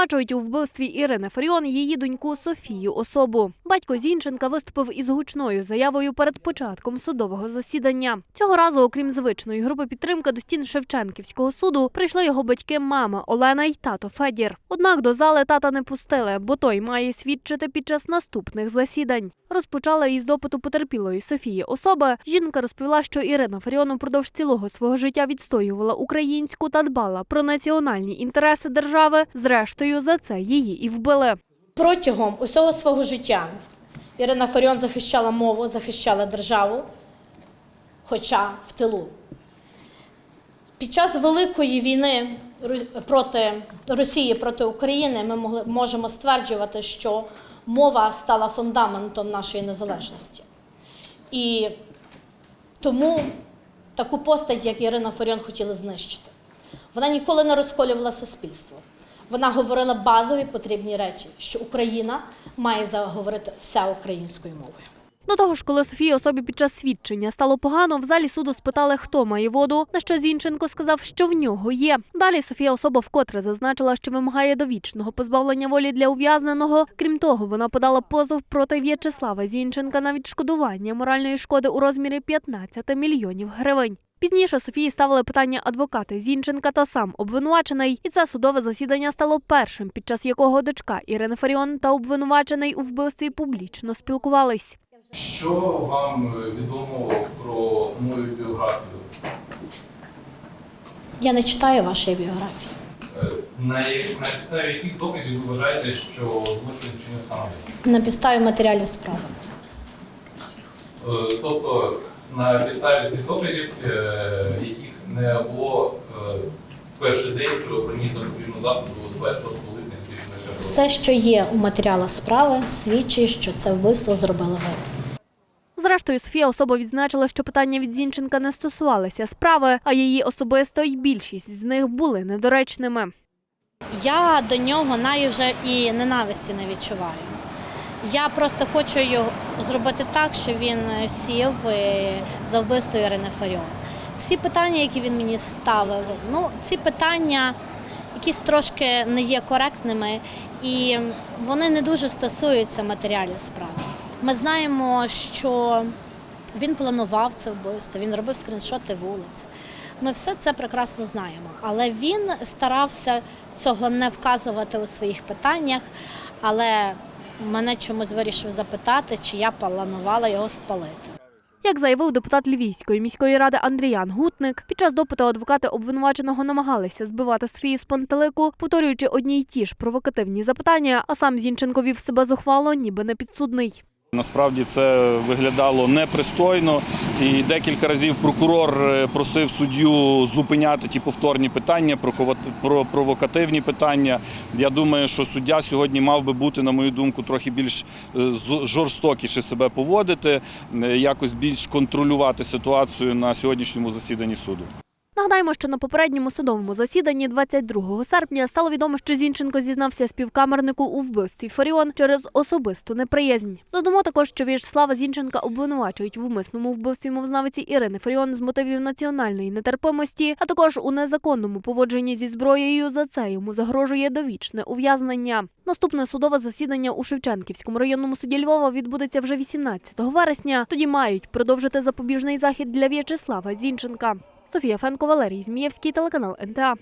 Звинувачують у вбивстві Ірини Фаріон її доньку Софію особу. Батько Зінченка виступив із гучною заявою перед початком судового засідання. Цього разу, окрім звичної групи підтримки до стін Шевченківського суду, прийшли його батьки мама Олена й тато Федір. Однак до зали тата не пустили, бо той має свідчити під час наступних засідань. Розпочала із допиту потерпілої Софії особи. Жінка розповіла, що Ірина Фаріон упродовж цілого свого життя відстоювала українську та дбала про національні інтереси держави. Зрештою, за це її і вбили. Протягом усього свого життя Ірина Фаріон захищала мову, захищала державу, хоча в тилу. Під час Великої війни проти Росії проти України ми могли, можемо стверджувати, що мова стала фундаментом нашої незалежності. І тому таку постать, як Ірина Фаріон, хотіли знищити. Вона ніколи не розколювала суспільство. Вона говорила базові потрібні речі, що Україна має заговорити вся українською мовою. До того ж, коли Софії особі під час свідчення стало погано, в залі суду спитали, хто має воду, на що Зінченко сказав, що в нього є. Далі Софія особа вкотре зазначила, що вимагає довічного позбавлення волі для ув'язненого. Крім того, вона подала позов проти В'ячеслава Зінченка на відшкодування моральної шкоди у розмірі 15 мільйонів гривень. Пізніше Софії ставили питання адвокати Зінченка та сам обвинувачений, і це судове засідання стало першим, під час якого дочка Ірини Фаріон та обвинувачений у вбивстві публічно спілкувались. Що вам е, відомо про мою біографію? Я не читаю вашої біографії. Е, На, на підставі яких доказів ви вважаєте, що злочин вчинив саме? На підставі матеріалів справи. Е, Тобто на підставі тих доказів, е, яких не було е, в перший день при обранні запобіжного заходу 26 липня 2024 року? Все, що є у матеріалах справи, свідчить, що це вбивство зробили ви. Зрештою, Софія особа відзначила, що питання від Зінченка не стосувалися справи, а її особисто й більшість з них були недоречними. Я до нього навіть вже і ненависті не відчуваю. Я просто хочу його зробити так, щоб він сів е, за вбивство Ірини Фаріон. Всі питання, які він мені ставив, ну ці питання якісь трошки не є коректними і вони не дуже стосуються матеріалів справи. Ми знаємо, що він планував це вбивство, він робив скріншоти вулиць. Ми все це прекрасно знаємо. Але він старався цього не вказувати у своїх питаннях, але мене чомусь вирішив запитати, чи я планувала його спалити. Як заявив депутат Львівської міської ради Андріян Гутник, під час допиту адвокати обвинуваченого намагалися збивати Софію з пантелику, повторюючи одні й ті ж провокативні запитання, а сам Зінченко вів себе зухвало, ніби непідсудний. Насправді це виглядало непристойно, і декілька разів прокурор е, просив суддю зупиняти ті повторні питання, провокативні питання. Я думаю, що суддя сьогодні мав би бути, на мою думку, трохи більш е, жорстокіше себе поводити, е, якось більш контролювати ситуацію на сьогоднішньому засіданні суду. Нагадаємо, що на попередньому судовому засіданні 22 серпня стало відомо, що Зінченко зізнався співкамернику у вбивстві Фаріон через особисту неприязнь. Додамо також, що В'ячеслава Зінченка обвинувачують в умисному вбивстві мовзнавиці Ірини Фаріон з мотивів національної нетерпимості, а також у незаконному поводженні зі зброєю. За це йому загрожує довічне ув'язнення. Наступне судове засідання у Шевченківському районному суді Львова відбудеться вже 18 вересня. Тоді мають продовжити запобіжний захід для В'ячеслава Зінченка. Софія Фенко, Валерій Змієвський, телеканал НТА.